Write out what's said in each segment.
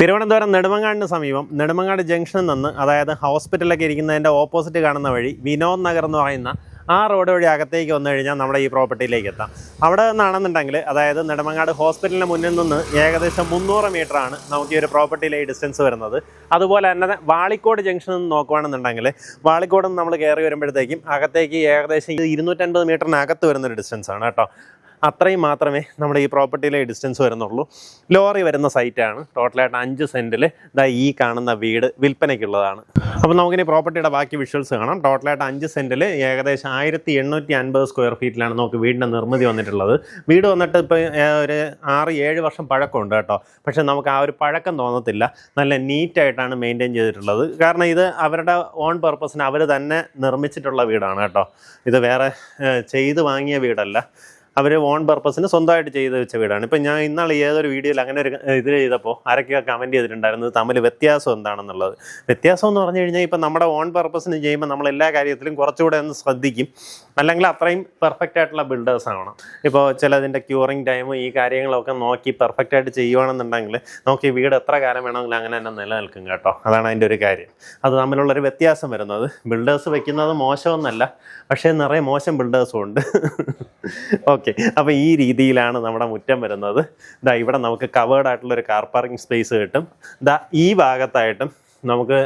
തിരുവനന്തപുരം നെടുമങ്ങാടിന് സമീപം നെടുമങ്ങാട് ജംഗ്ഷനിൽ നിന്ന് അതായത് ഹോസ്പിറ്റലൊക്കെ ഇരിക്കുന്നതിന്റെ ഓപ്പോസിറ്റ് കാണുന്ന വഴി വിനോദ് നഗർ എന്ന് പറയുന്ന ആ റോഡ് വഴി അകത്തേക്ക് വന്നു കഴിഞ്ഞാൽ നമ്മുടെ ഈ പ്രോപ്പർട്ടിയിലേക്ക് എത്താം. അവിടെ നിന്നാണെന്നുണ്ടെങ്കിൽ അതായത് നെടുമങ്ങാട് ഹോസ്പിറ്റലിന് മുന്നിൽ നിന്ന് ഏകദേശം മുന്നൂറ് ആണ് നമുക്ക് ഈ ഒരു പ്രോപ്പർട്ടിയിലെ ഡിസ്റ്റൻസ് വരുന്നത്. അതുപോലെ തന്നെ വാളിക്കോട് ജംഗ്ഷനിൽ നിന്ന് നോക്കുകയാണെന്നുണ്ടെങ്കിൽ വാളിക്കോട് നിന്ന് നമ്മൾ കയറി വരുമ്പോഴത്തേക്കും അകത്തേക്ക് ഏകദേശം ഇരുന്നൂറ്റൻപത് മീറ്ററിനകത്ത് വരുന്നൊരു ഡിസ്റ്റൻസ് ആണ് കേട്ടോ. അത്രയും മാത്രമേ നമ്മുടെ ഈ പ്രോപ്പർട്ടിയിലെ ഡിസ്റ്റൻസ് വരുന്നുള്ളൂ. ലോറി വരുന്ന സൈറ്റാണ്. ടോട്ടലായിട്ട് അഞ്ച് സെന്റിൽ ഇതാ ഈ കാണുന്ന വീട് വിൽപ്പനയ്ക്കുള്ളതാണ്. അപ്പോൾ നമുക്കിനി പ്രോപ്പർട്ടിയുടെ ബാക്കി വിഷ്വൽസ് കാണാം. ടോട്ടലായിട്ട് അഞ്ച് സെന്റിൽ ഏകദേശം ആയിരത്തി എണ്ണൂറ്റി അൻപത് സ്ക്വയർ ഫീറ്റിലാണ് നമുക്ക് വീടിന്റെ നിർമ്മിതി വന്നിട്ടുള്ളത്. വീട് വന്നിട്ട് ഇപ്പോൾ ഒരു ആറ് ഏഴ് വർഷം പഴക്കമുണ്ട് കേട്ടോ. പക്ഷേ നമുക്ക് ആ ഒരു പഴക്കം തോന്നത്തില്ല. നല്ല നീറ്റായിട്ടാണ് മെയിന്റെയിൻ ചെയ്തിട്ടുള്ളത്. കാരണം ഇത് അവരുടെ ഓൺ പർപ്പസിന് അവർ തന്നെ നിർമ്മിച്ചിട്ടുള്ള വീടാണ് കേട്ടോ. ഇത് വേറെ ചെയ്ത് വാങ്ങിയ വീടല്ല. അവർ ഓൺ പർപ്പസിന് സ്വന്തമായിട്ട് ചെയ്ത് വെച്ച വീടാണ്. ഇപ്പം ഞാൻ ഇന്നാൾ ഏതൊരു വീഡിയോയിൽ അങ്ങനെ ഒരു ഇത് ചെയ്തപ്പോൾ ആരൊക്കെയോ കമന്റ് ചെയ്തിട്ടുണ്ടായിരുന്നത് തമ്മിൽ വ്യത്യാസം എന്താണെന്നുള്ളത്. വ്യത്യാസം എന്ന് പറഞ്ഞു കഴിഞ്ഞാൽ ഇപ്പം നമ്മുടെ ഓൺ പർപ്പസിന് ചെയ്യുമ്പോൾ നമ്മൾ എല്ലാ കാര്യത്തിലും കുറച്ചുകൂടെ ഒന്ന് ശ്രദ്ധിക്കും. അല്ലെങ്കിൽ അത്രയും പെർഫെക്റ്റ് ആയിട്ടുള്ള ബിൽഡേഴ്സ് ആവണം. ഇപ്പോൾ ചിലതിന്റെ ക്യൂറിങ് ടൈമും ഈ കാര്യങ്ങളൊക്കെ നോക്കി പെർഫെക്റ്റ് ആയിട്ട് ചെയ്യുവാണെന്നുണ്ടെങ്കിൽ നമുക്ക് ഈ വീട് എത്ര കാലം വേണമെങ്കിലും അങ്ങനെ തന്നെ നിലനിൽക്കും കേട്ടോ. അതാണ് അതിന്റെ ഒരു കാര്യം. അത് തമ്മിലുള്ളൊരു വ്യത്യാസം വരുന്നത്. ബിൽഡേഴ്സ് വെക്കുന്നത് മോശമൊന്നല്ല പക്ഷേ നിറയെ മോശം ബിൽഡേഴ്സും ഉണ്ട്. ഓക്കെ അപ്പോൾ ഈ രീതിയിലാണ് നമ്മുടെ മുറ്റം വരുന്നത്. ദാ ഇവിടെ നമുക്ക് കവേർഡ് ആയിട്ടുള്ള ഒരു കാർ പാർക്കിംഗ് സ്പേസ് കിട്ടും. ഇതാ ഈ ഭാഗത്തായിട്ടും നമുക്ക്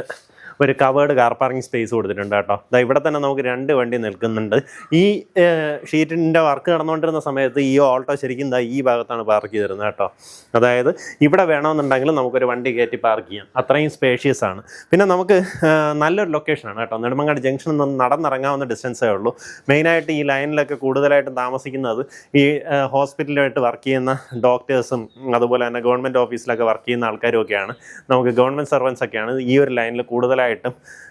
ഒരു കവേർഡ് കാർ പാർക്കിംഗ് സ്പേസ് കൊടുത്തിട്ടുണ്ട് കേട്ടോ. ദാ ഇവിടെ തന്നെ നമുക്ക് രണ്ട് വണ്ടി നിൽക്കുന്നുണ്ട്. ഈ ഷീറ്റിന്റെ വർക്ക് നടന്നുകൊണ്ടിരുന്ന സമയത്ത് ഈ ഓൾട്ടോ ശരിക്കും ദാ ഈ ഭാഗത്താണ് പാർക്ക് ചെയ്തിരുന്നത് കേട്ടോ. അതായത് ഇവിടെ വേണമെന്നുണ്ടെങ്കിൽ നമുക്കൊരു വണ്ടി കയറ്റി പാർക്ക് ചെയ്യാം. അത്രയും സ്പേഷ്യസ് ആണ്. പിന്നെ നമുക്ക് നല്ലൊരു ലൊക്കേഷനാണ് കേട്ടോ. നെടുമങ്ങാട് ജംഗ്ഷനിൽ നിന്ന് നടന്നിറങ്ങാവുന്ന ഡിസ്റ്റൻസേ ഉള്ളൂ മെയിനായിട്ട് ഈ ലൈനിലൊക്കെ കൂടുതലായിട്ടും താമസിക്കുന്നത് ഈ ഹോസ്പിറ്റലായിട്ട് വർക്ക് ചെയ്യുന്ന ഡോക്ടേഴ്സും അതുപോലെ തന്നെ ഗവൺമെന്റ് ഓഫീസിലൊക്കെ വർക്ക് ചെയ്യുന്ന ആൾക്കാരും ഒക്കെയാണ് നമുക്ക് ഗവൺമെന്റ് സർവൻസ് ഒക്കെയാണ് ഈ ഒരു ലൈനിൽ കൂടുതലായിട്ടും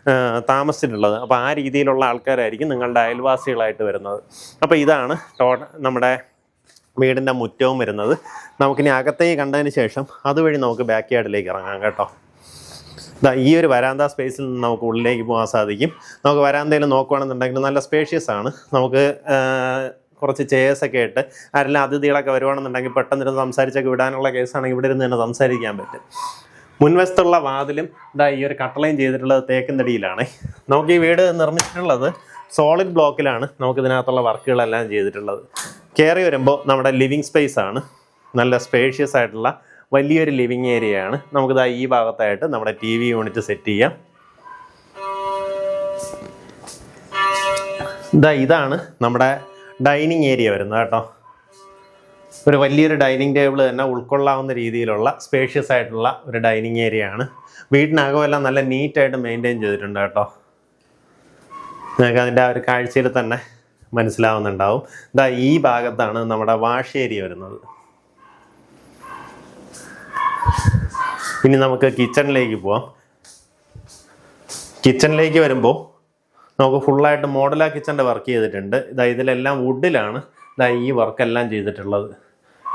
ആ, താമസിച്ചിട്ടുള്ളത്. അപ്പോൾ ആ രീതിയിലുള്ള ആൾക്കാരായിരിക്കും നിങ്ങളുടെ അയൽവാസികളായിട്ട് വരുന്നത്. അപ്പോൾ ഇതാണ് നമ്മുടെ വീടിന്റെ മുറ്റവും വരുന്നത്. നമുക്കിനി അകത്തേക്ക് കണ്ടതിന് ശേഷം അതുവഴി നമുക്ക് ബാക്ക് യാർഡിലേക്ക് ഇറങ്ങാം കേട്ടോ. ഈ ഒരു വരാന്ത സ്പേസിൽ നിന്ന് നമുക്ക് ഉള്ളിലേക്ക് പോകാൻ സാധിക്കും. നമുക്ക് വരാന്തയിൽ നോക്കുകയാണെന്നുണ്ടെങ്കിൽ നല്ല സ്പേഷ്യസ് ആണ്. നമുക്ക് കുറച്ച് ചെയേഴ്സ് ഒക്കെ ഇട്ട് ആരെല്ലാം അതിഥികളൊക്കെ വരുവാണെന്നുണ്ടെങ്കിൽ പെട്ടെന്ന് ഇരുന്ന് സംസാരിച്ചൊക്കെ വിടാനുള്ള കേസാണെങ്കിൽ ഇവിടെ ഇരുന്ന് തന്നെ സംസാരിക്കാൻ പറ്റും. മുൻവശത്തുള്ള വാതിലും ഇതാ ഈ ഒരു കട്ടളയും ചെയ്തിട്ടുള്ളത് തേക്കുന്നടിയിലാണ് നമുക്ക് ഈ വീട് നിർമ്മിച്ചിട്ടുള്ളത് സോളിഡ് ബ്ലോക്കിലാണ് നമുക്ക് ഇതിനകത്തുള്ള വർക്കുകളെല്ലാം ചെയ്തിട്ടുള്ളത്. കയറി വരുമ്പോൾ നമ്മുടെ ലിവിങ് സ്പേസ് ആണ്. നല്ല സ്പേഷ്യസ് ആയിട്ടുള്ള വലിയൊരു ലിവിങ് ഏരിയയാണ് നമുക്കിതാ ഈ ഭാഗത്തായിട്ട് നമ്മുടെ ടി വി യൂണിറ്റ് സെറ്റ് ചെയ്യാം. ഇതാ ഇതാണ് നമ്മുടെ ഡൈനിങ് ഏരിയ വരുന്നത് കേട്ടോ. ഒരു വലിയൊരു ഡൈനിങ് ടേബിൾ തന്നെ ഉൾക്കൊള്ളാവുന്ന രീതിയിലുള്ള സ്പേഷ്യസ് ആയിട്ടുള്ള ഒരു ഡൈനിങ് ഏരിയ ആണ്. വീടിനകമെല്ലാം നല്ല നീറ്റായിട്ട് മെയിന്റെയിൻ ചെയ്തിട്ടുണ്ട് കേട്ടോ. നിങ്ങൾക്ക് അതിന്റെ ആ ഒരു കാഴ്ചയിൽ തന്നെ മനസ്സിലാവുന്നുണ്ടാവും. ഇതാ ഈ ഭാഗത്താണ് നമ്മുടെ വാഷ് ഏരിയ വരുന്നത്. ഇനി നമുക്ക് കിച്ചണിലേക്ക് പോവാം. കിച്ചണിലേക്ക് വരുമ്പോൾ നമുക്ക് ഫുള്ളായിട്ട് മോഡലാ കിച്ചന്റെ വർക്ക് ചെയ്തിട്ടുണ്ട്. ഇതാ ഇതിലെല്ലാം വുഡിലാണ് ഇതാ ഈ വർക്കെല്ലാം ചെയ്തിട്ടുള്ളത്.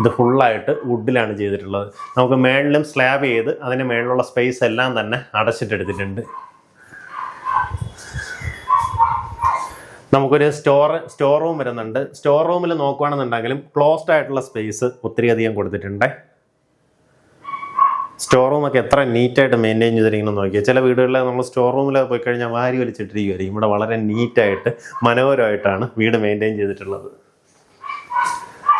ഇത് ഫുള്ളായിട്ട് വുഡിലാണ് ചെയ്തിട്ടുള്ളത്. നമുക്ക് മേളിലും സ്ലാബ് ചെയ്ത് അതിന് മേളിലുള്ള സ്പേസ് എല്ലാം തന്നെ അടച്ചിട്ടെടുത്തിട്ടുണ്ട്. നമുക്കൊരു സ്റ്റോർ സ്റ്റോർ റൂം വരുന്നുണ്ട്. സ്റ്റോർ റൂമിൽ നോക്കുകയാണെന്നുണ്ടെങ്കിലും ക്ലോസ്ഡ് ആയിട്ടുള്ള സ്പേസ് ഒത്തിരിയധികം കൊടുത്തിട്ടുണ്ട്. സ്റ്റോർ റൂമൊക്കെ എത്ര നീറ്റായിട്ട് മെയിന്റെയിൻ ചെയ്തിരിക്കുന്നു നോക്കിയാൽ ചില വീടുകളിൽ നമ്മൾ സ്റ്റോർ റൂമിൽ പോയി കഴിഞ്ഞാൽ വാരി വലിച്ചിട്ടിരിക്കുമായിരിക്കും ഇവിടെ വളരെ നീറ്റായിട്ട് മനോഹരമായിട്ടാണ് വീട് മെയിന്റെയിൻ ചെയ്തിട്ടുള്ളത്.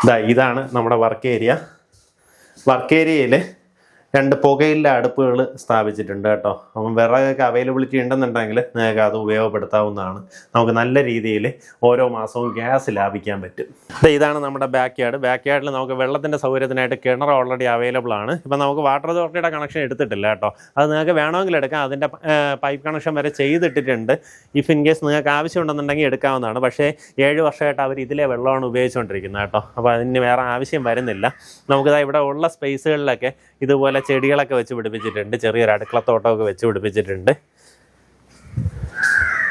ഇതാ ഇതാണ് നമ്മുടെ വർക്ക് ഏരിയ. വർക്ക് ഏരിയയിൽ രണ്ട് പുകയില്ല അടുപ്പുകൾ സ്ഥാപിച്ചിട്ടുണ്ട് കേട്ടോ. അപ്പം വിറകൊക്കെ അവൈലബിലിറ്റി ഉണ്ടെന്നുണ്ടെങ്കിൽ നിങ്ങൾക്ക് അത് ഉപയോഗപ്പെടുത്താവുന്നതാണ്. നമുക്ക് നല്ല രീതിയിൽ ഓരോ മാസവും ഗ്യാസ് ലാഭിക്കാൻ പറ്റും. ഇതാണ് നമ്മുടെ ബാക്ക് യാർഡ് ബാക്ക് യാർഡിൽ നമുക്ക് വെള്ളത്തിന്റെ സൗകര്യത്തിനായിട്ട് കിണർ ഓൾറെഡി അവൈലബിൾ ആണ്. ഇപ്പം നമുക്ക് വാട്ടർ അതോറിറ്റിയുടെ കണക്ഷൻ എടുത്തിട്ടില്ല കേട്ടോ. അത് നിങ്ങൾക്ക് വേണമെങ്കിൽ എടുക്കാം. അതിന്റെ പൈപ്പ് കണക്ഷൻ വരെ ചെയ്തിട്ടിട്ടുണ്ട്. ഇഫ് ഇൻ കേസ് നിങ്ങൾക്ക് ആവശ്യമുണ്ടെന്നുണ്ടെങ്കിൽ എടുക്കാവുന്നതാണ്. പക്ഷേ ഏഴ് വർഷമായിട്ട് അവർ ഇതിലെ വെള്ളമാണ് ഉപയോഗിച്ചുകൊണ്ടിരിക്കുന്നത് കേട്ടോ. അപ്പോൾ അതിന് വേറെ ആവശ്യം വരുന്നില്ല. നമുക്കിതാ ഇവിടെ ഉള്ള സ്പേസുകളിലൊക്കെ ഇതുപോലെ ചെടികളൊക്കെ വെച്ച് പിടിപ്പിച്ചിട്ടുണ്ട്. ചെറിയൊരു അടുക്കളത്തോട്ടമൊക്കെ വെച്ച് പിടിപ്പിച്ചിട്ടുണ്ട്.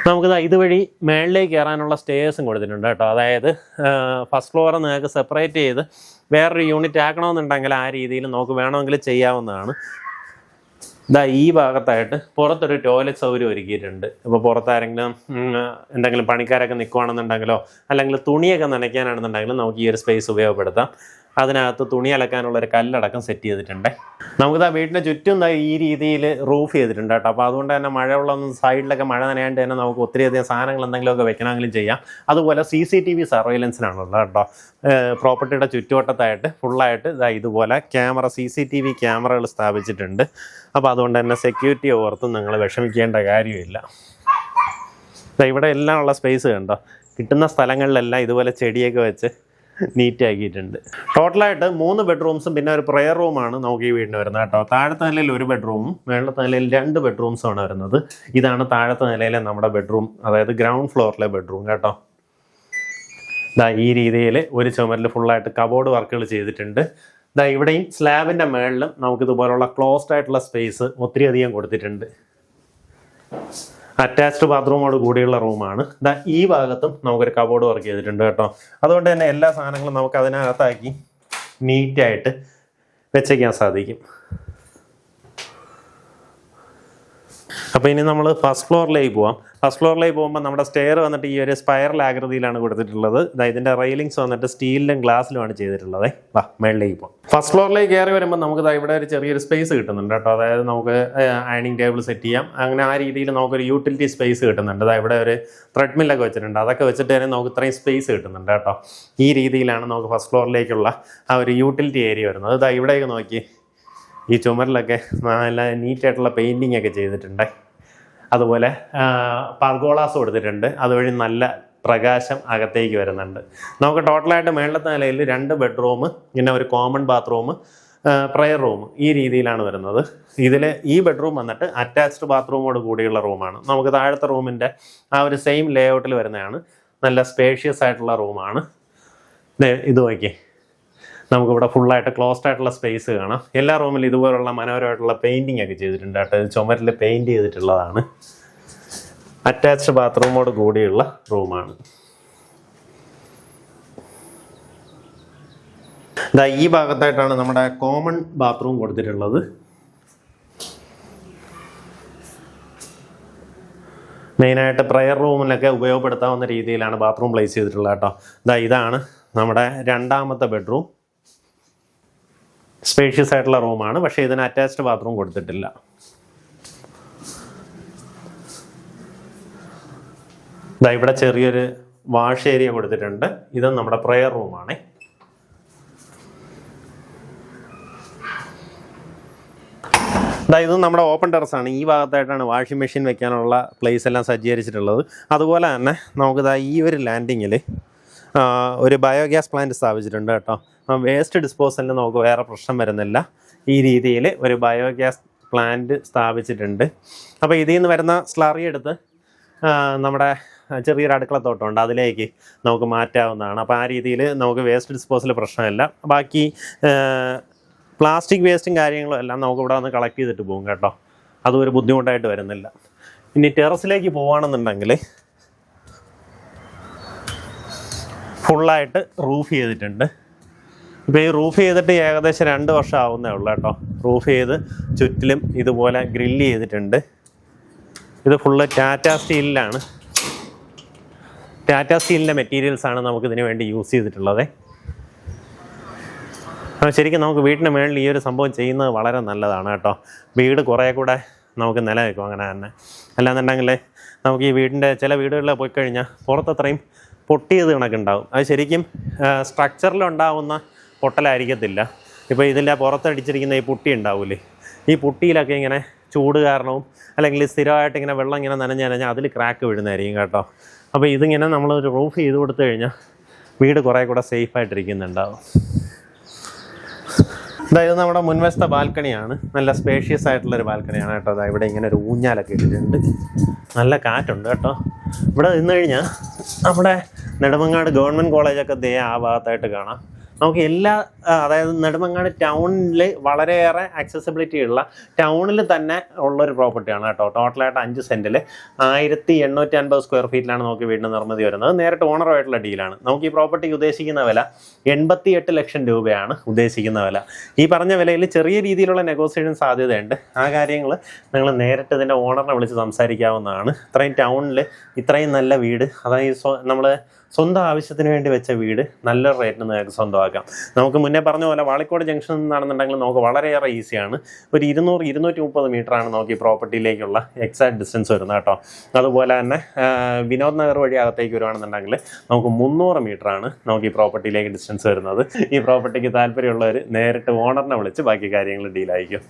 നമുക്കിത് ഇതുവഴി മേളിലേക്ക് കയറാനുള്ള സ്റ്റേഴ്സും കൊടുത്തിട്ടുണ്ട് കേട്ടോ. അതായത് ഫസ്റ്റ് ഫ്ലോർ നിങ്ങൾക്ക് സെപ്പറേറ്റ് ചെയ്ത് വേറൊരു യൂണിറ്റ് ആക്കണമെന്നുണ്ടെങ്കിൽ ആ രീതിയിൽ നമുക്ക് വേണമെങ്കിൽ ചെയ്യാവുന്നതാണ്. ഇതാ ഈ ഭാഗത്തായിട്ട് പുറത്തൊരു ടോയ്ലറ്റ് സൗകര്യം ഒരുക്കിയിട്ടുണ്ട്. ഇപ്പോൾ പുറത്താരെങ്കിലും എന്തെങ്കിലും പണിക്കാരൊക്കെ നിൽക്കുകയാണെന്നുണ്ടെങ്കിലോ അല്ലെങ്കിൽ തുണിയൊക്കെ നനയ്ക്കാനാണെന്നുണ്ടെങ്കിലും നമുക്ക് ഈ ഒരു സ്പേസ് ഉപയോഗപ്പെടുത്താം. അതിനകത്ത് തുണി അലക്കാനുള്ള ഒരു കല്ലടക്കം സെറ്റ് ചെയ്തിട്ടുണ്ട്. നമുക്ക് നമുക്കിതാ വീടിന്റെ ചുറ്റും ഈ രീതിയിൽ റൂഫ് ചെയ്തിട്ടുണ്ട് കേട്ടോ. അപ്പോൾ അതുകൊണ്ട് തന്നെ മഴവെള്ളം സൈഡിലൊക്കെ മഴ നനയാണ്ട് തന്നെ നമുക്ക് ഒത്തിരിയധികം സാധനങ്ങൾ എന്തെങ്കിലുമൊക്കെ വെക്കണമെങ്കിലും ചെയ്യാം. അതുപോലെ സി സി ടി വി സർവൈലൻസിനാണുള്ളത് കേട്ടോ. പ്രോപ്പർട്ടിയുടെ ചുറ്റുവട്ടത്തായിട്ട് ഫുള്ളായിട്ട് ഇതാ ഇതുപോലെ camera C C T V ക്യാമറകൾ സ്ഥാപിച്ചിട്ടുണ്ട്. അപ്പോൾ അതുകൊണ്ട് തന്നെ സെക്യൂരിറ്റി ഓർത്തും നിങ്ങൾ വിഷമിക്കേണ്ട കാര്യമില്ല. ഇവിടെ എല്ലാം ഉള്ള സ്പേസ് കണ്ടോ? കിട്ടുന്ന സ്ഥലങ്ങളിലെല്ലാം ഇതുപോലെ ചെടിയൊക്കെ വെച്ച് നീറ്റ് ആക്കിയിട്ടുണ്ട്. ടോട്ടലായിട്ട് മൂന്ന് ബെഡ്റൂംസും പിന്നെ ഒരു പ്രെയർ റൂമാണ് നമുക്ക് ഈ വീടിന് വരുന്നത് കേട്ടോ. താഴത്തെ നിലയിൽ ഒരു ബെഡ്റൂമും മേളത്തെ നിലയിൽ രണ്ട് ബെഡ്റൂംസുമാണ് വരുന്നത്. ഇതാണ് താഴത്തെ നിലയിലെ നമ്മുടെ ബെഡ്റൂം അതായത് ഗ്രൗണ്ട് ഫ്ലോറിലെ ബെഡ്റൂം കേട്ടോ. ദാ ഈ രീതിയിൽ ഒരു ചുമരിൽ ഫുള്ളായിട്ട് കബോർഡ് വർക്കുകൾ ചെയ്തിട്ടുണ്ട്. ദാ ഇവിടെയും സ്ലാബിന്റെ മേളിലും നമുക്കിതുപോലുള്ള ക്ലോസ്ഡ് ആയിട്ടുള്ള സ്പേസ് ഒത്തിരി അധികം കൊടുത്തിട്ടുണ്ട്. അറ്റാച്ച്ഡ് ബാത്റൂമോട് കൂടിയുള്ള റൂമാണ് ദാ ഈ ഭാഗത്തും നമുക്കൊരു കബോർഡ് വർക്ക് ചെയ്തിട്ടുണ്ട് കേട്ടോ. അതുകൊണ്ട് തന്നെ എല്ലാ സാധനങ്ങളും നമുക്ക് അതിനകത്താക്കി നീറ്റായിട്ട് വെച്ചേക്കാൻ സാധിക്കും. അപ്പോൾ ഇനി നമ്മൾ ഫസ്റ്റ് ഫ്ലോറിലേക്ക് പോവാം. ഫസ്റ്റ് ഫ്ലോറിലേക്ക് പോകുമ്പോൾ നമ്മുടെ സ്റ്റെയർ വന്നിട്ട് ഈ ഒരു സ്പൈറൽ ആകൃതിയിലാണ് കൊടുത്തിട്ടുള്ളത്. ഇതാ ഇതിന്റെ റെയിലിങ്സ് വന്നിട്ട് സ്റ്റീലിലും ഗ്ലാസ്സിലുമാണ് ചെയ്തിട്ടുള്ളത്. വാ മേളിലേക്ക് പോകാം ഫസ്റ്റ് ഫ്ലോറിലേക്ക് കയറി വരുമ്പോൾ നമുക്ക് ഇവിടെ ഒരു ചെറിയൊരു സ്പേസ് കിട്ടുന്നുണ്ട് കേട്ടോ. അതായത് നമുക്ക് അയണിങ് ടേബിൾ സെറ്റ് ചെയ്യാം. അങ്ങനെ ആ രീതിയിൽ നമുക്കൊരു യൂട്ടിലിറ്റി സ്പേസ് കിട്ടുന്നുണ്ട്. അതായത് ഇവിടെ ഒരു ത്രെഡ് മില്ലൊക്കെ വെച്ചിട്ടുണ്ട്. അതൊക്കെ വെച്ചിട്ട് തന്നെ നമുക്ക് ഇത്രയും സ്പേസ് കിട്ടുന്നുണ്ട് കേട്ടോ. ഈ രീതിയിലാണ് നമുക്ക് ഫസ്റ്റ് ഫ്ലോറിലേക്കുള്ള ആ ഒരു യൂട്ടിലിറ്റി ഏരിയ വരുന്നത്. ഇതാ ഇവിടേക്ക് നോക്കി. ഈ ചുമരിലൊക്കെ നല്ല നീറ്റായിട്ടുള്ള പെയിന്റിങ് ഒക്കെ ചെയ്തിട്ടുണ്ട്. അതുപോലെ പർഗോളാസ് കൊടുത്തിട്ടുണ്ട്. അതുവഴി നല്ല പ്രകാശം അകത്തേക്ക് വരുന്നുണ്ട്. നമുക്ക് ടോട്ടലായിട്ട് മേളത്തെ നിലയിൽ രണ്ട് ബെഡ്റൂം പിന്നെ ഒരു കോമൺ ബാത്റൂം പ്രയർ റൂം ഈ രീതിയിലാണ് വരുന്നത്. ഇതിൽ ഈ ബെഡ്റൂം വന്നിട്ട് അറ്റാച്ച്ഡ് ബാത്റൂമോട് കൂടിയുള്ള റൂമാണ്. നമുക്ക് താഴത്തെ റൂമിന്റെ ആ ഒരു സെയിം ലേ ഔട്ടിൽ വരുന്നതാണ്. നല്ല സ്പേഷ്യസ് ആയിട്ടുള്ള റൂമാണ്. ഇത് നോക്കി നമുക്കിവിടെ ഫുള്ളായിട്ട് ക്ലോസ്ഡ് ആയിട്ടുള്ള സ്പേസ് കാണാം. എല്ലാ റൂമിലും ഇതുപോലുള്ള മനോഹരമായിട്ടുള്ള പെയിന്റിംഗ് ഒക്കെ ചെയ്തിട്ടുണ്ട് കേട്ടോ. ചുമരിൽ പെയിന്റ് ചെയ്തിട്ടുള്ളതാണ്. അറ്റാച്ച്ഡ് ബാത്റൂമോട് കൂടിയുള്ള റൂമാണ് ഇതാ ഈ ഭാഗത്തായിട്ടാണ് നമ്മുടെ കോമൺ ബാത്റൂം കൊടുത്തിട്ടുള്ളത്. മെയിനായിട്ട് പ്രയർ റൂമിലൊക്കെ ഉപയോഗപ്പെടുത്താവുന്ന രീതിയിലാണ് ബാത്റൂം പ്ലേസ് ചെയ്തിട്ടുള്ളത് കേട്ടോ. ഇതാ ഇതാണ് നമ്മുടെ രണ്ടാമത്തെ ബെഡ്റൂം സ്പേഷ്യസ് ആയിട്ടുള്ള റൂമാണ് പക്ഷേ ഇതിന് അറ്റാച്ച്ഡ് ബാത്റൂം കൊടുത്തിട്ടില്ല. ഇതാ ഇവിടെ ചെറിയൊരു വാഷ് ഏരിയ കൊടുത്തിട്ടുണ്ട്. ഇത് നമ്മുടെ പ്രെയർ റൂമാണ് ഇതാ ഇത് നമ്മുടെ ഓപ്പൺ ടെറസാണ് ഈ ഭാഗത്തായിട്ടാണ് വാഷിംഗ് മെഷീൻ വെക്കാനുള്ള പ്ലേസ് എല്ലാം സജ്ജീകരിച്ചിട്ടുള്ളത്. അതുപോലെ തന്നെ നമുക്കിതാ ഈ ഒരു ലാൻഡിങ്ങിൽ ഒരു ബയോഗ്യാസ് പ്ലാന്റ് സ്ഥാപിച്ചിട്ടുണ്ട് കേട്ടോ. വേസ്റ്റ് ഡിസ്പോസലിന് നമുക്ക് വേറെ പ്രശ്നം വരുന്നില്ല. ഈ രീതിയിൽ ഒരു ബയോഗ്യാസ് പ്ലാന്റ് സ്ഥാപിച്ചിട്ടുണ്ട്. അപ്പോൾ ഇതിൽ നിന്ന് വരുന്ന സ്ലറി എടുത്ത് നമ്മുടെ ചെറിയൊരു അടുക്കളത്തോട്ടമുണ്ട്. അതിലേക്ക് നമുക്ക് മാറ്റാവുന്നതാണ്. അപ്പോൾ ആ രീതിയിൽ നമുക്ക് വേസ്റ്റ് ഡിസ്പോസൽ പ്രശ്നമില്ല. ബാക്കി പ്ലാസ്റ്റിക് വേസ്റ്റും കാര്യങ്ങളും എല്ലാം നമുക്ക് ഇവിടെ വന്ന് കളക്ട് ചെയ്തിട്ട് പോകും കേട്ടോ. അതും ഒരു ബുദ്ധിമുട്ടായിട്ട് വരുന്നില്ല. ഇനി ടെറസിലേക്ക് പോവുകയാണെന്നുണ്ടെങ്കിൽ ഫുള്ളായിട്ട് റൂഫ് ചെയ്തിട്ടുണ്ട്. ഇപ്പോൾ ഈ റൂഫ് ചെയ്തിട്ട് ഏകദേശം രണ്ട് വർഷം ആവുന്നേ ഉള്ളൂ കേട്ടോ. റൂഫ് ചെയ്ത് ചുറ്റിലും ഇതുപോലെ ഗ്രില്ല് ചെയ്തിട്ടുണ്ട്. ഇത് ഫുള്ള് ടാറ്റ സ്റ്റീലിലാണ് ടാറ്റ സ്റ്റീലിന്റെ മെറ്റീരിയൽസാണ് ആണ് നമുക്ക് ഇതിന് വേണ്ടി യൂസ് ചെയ്തിട്ടുള്ളത്. ശരിക്കും നമുക്ക് വീടിന് മേളിൽ ഈ ഒരു സംഭവം ചെയ്യുന്നത് വളരെ നല്ലതാണ് കേട്ടോ. വീട് കുറേ കൂടെ നമുക്ക് നിലനിൽക്കും അങ്ങനെ തന്നെ. അല്ലാന്നുണ്ടെങ്കിൽ നമുക്ക് ഈ വീടിന്റെ ചില വീടുകളിൽ പോയി കഴിഞ്ഞാൽ പുറത്തത്രയും പൊട്ടിയത് കണക്കുണ്ടാവും. അത് ശരിക്കും സ്ട്രക്ചറിലുണ്ടാവുന്ന പൊട്ടലായിരിക്കത്തില്ല. ഇപ്പോൾ ഇതിന്റെ പുറത്തടിച്ചിരിക്കുന്ന ഈ പുട്ടി ഉണ്ടാവില്ലേ ഈ പുട്ടിയിലൊക്കെ ഇങ്ങനെ ചൂട് കാരണവും അല്ലെങ്കിൽ സ്ഥിരമായിട്ട് ഇങ്ങനെ വെള്ളം ഇങ്ങനെ നനഞ്ഞ് നനഞ്ഞാൽ അതിൽ ക്രാക്ക് വീഴുന്നതായിരിക്കും കേട്ടോ. അപ്പോൾ ഇതിങ്ങനെ നമ്മൾ റൂഫ് ചെയ്ത് കൊടുത്തു കഴിഞ്ഞാൽ വീട് കുറേ കൂടെ സേഫായിട്ടിരിക്കുന്നുണ്ടാവും അതായത് നമ്മുടെ മുൻവശത്തെ ബാൽക്കണിയാണ്. നല്ല സ്പേഷ്യസ് ആയിട്ടുള്ളൊരു ബാൽക്കണിയാണ് കേട്ടോ. അതാ ഇവിടെ ഇങ്ങനെ ഒരു ഊഞ്ഞാലൊക്കെ ഇട്ടിട്ടുണ്ട്. നല്ല കാറ്റുണ്ട് കേട്ടോ. ഇവിടെ നിന്ന് കഴിഞ്ഞാൽ നമ്മുടെ നെടുമങ്ങാട് ഗവൺമെന്റ് കോളേജൊക്കെ ദേ ആ ഭാഗത്തായിട്ട് കാണാം. നമുക്ക് എല്ലാ അതായത് നെടുമങ്ങാട് ടൗണിൽ വളരെയേറെ ആക്സസിബിലിറ്റി ഉള്ള ടൗണിൽ തന്നെ ഉള്ളൊരു പ്രോപ്പർട്ടിയാണ് കേട്ടോ. ടോട്ടലായിട്ട് അഞ്ച് സെന്റിൽ ആയിരത്തി എണ്ണൂറ്റി അൻപത് സ്ക്വയർ ഫീറ്റിലാണ് നമുക്ക് വീടിന് നിർമ്മിതി വരുന്നത്. നേരിട്ട് ഓണറുമായിട്ടുള്ള ഡീലാണ് നമുക്ക് ഈ പ്രോപ്പർട്ടിക്ക് ഉദ്ദേശിക്കുന്ന വില എൺപത്തി എട്ട് ലക്ഷം രൂപയാണ് ഉദ്ദേശിക്കുന്ന വില. ഈ പറഞ്ഞ വിലയിൽ ചെറിയ രീതിയിലുള്ള നെഗോസിയേഷൻ സാധ്യതയുണ്ട്. ആ കാര്യങ്ങൾ നിങ്ങൾ നേരിട്ട് ഇതിന്റെ ഓണറിനെ വിളിച്ച് സംസാരിക്കാവുന്നതാണ്. ഇത്രയും ടൗണിൽ ഇത്രയും നല്ല വീട് അതായത് നമ്മൾ സ്വന്തം ആവശ്യത്തിന് വേണ്ടി വെച്ച വീട് നല്ല റേറ്റിന് നിങ്ങൾക്ക് സ്വന്തമാക്കാം. നമുക്ക് മുന്നേ പറഞ്ഞ പോലെ വാളിക്കോട് ജംഗ്ഷനിൽ നിന്നാണെന്നുണ്ടെങ്കിൽ നമുക്ക് വളരെയേറെ ഈസിയാണ് ഒരു ഇരുന്നൂറ് ഇരുന്നൂറ്റി മുപ്പത് മീറ്ററാണ് നമുക്ക് ഈ പ്രോപ്പർട്ടിയിലേക്കുള്ള എക്സാക്ട് ഡിസ്റ്റൻസ് വരുന്നത് കേട്ടോ. അതുപോലെ തന്നെ വിനോദ് നഗർ വഴി അകത്തേക്ക് വരുവാണെന്നുണ്ടെങ്കിൽ നമുക്ക് മുന്നൂറ് മീറ്ററാണ് നമുക്ക് ഈ പ്രോപ്പർട്ടിയിലേക്ക് ഡിസ്റ്റൻസ് വരുന്നത്. ഈ പ്രോപ്പർട്ടിക്ക് താല്പര്യമുള്ളവർ നേരിട്ട് ഓണറിനെ വിളിച്ച് ബാക്കി കാര്യങ്ങൾ ഡീലായിരിക്കും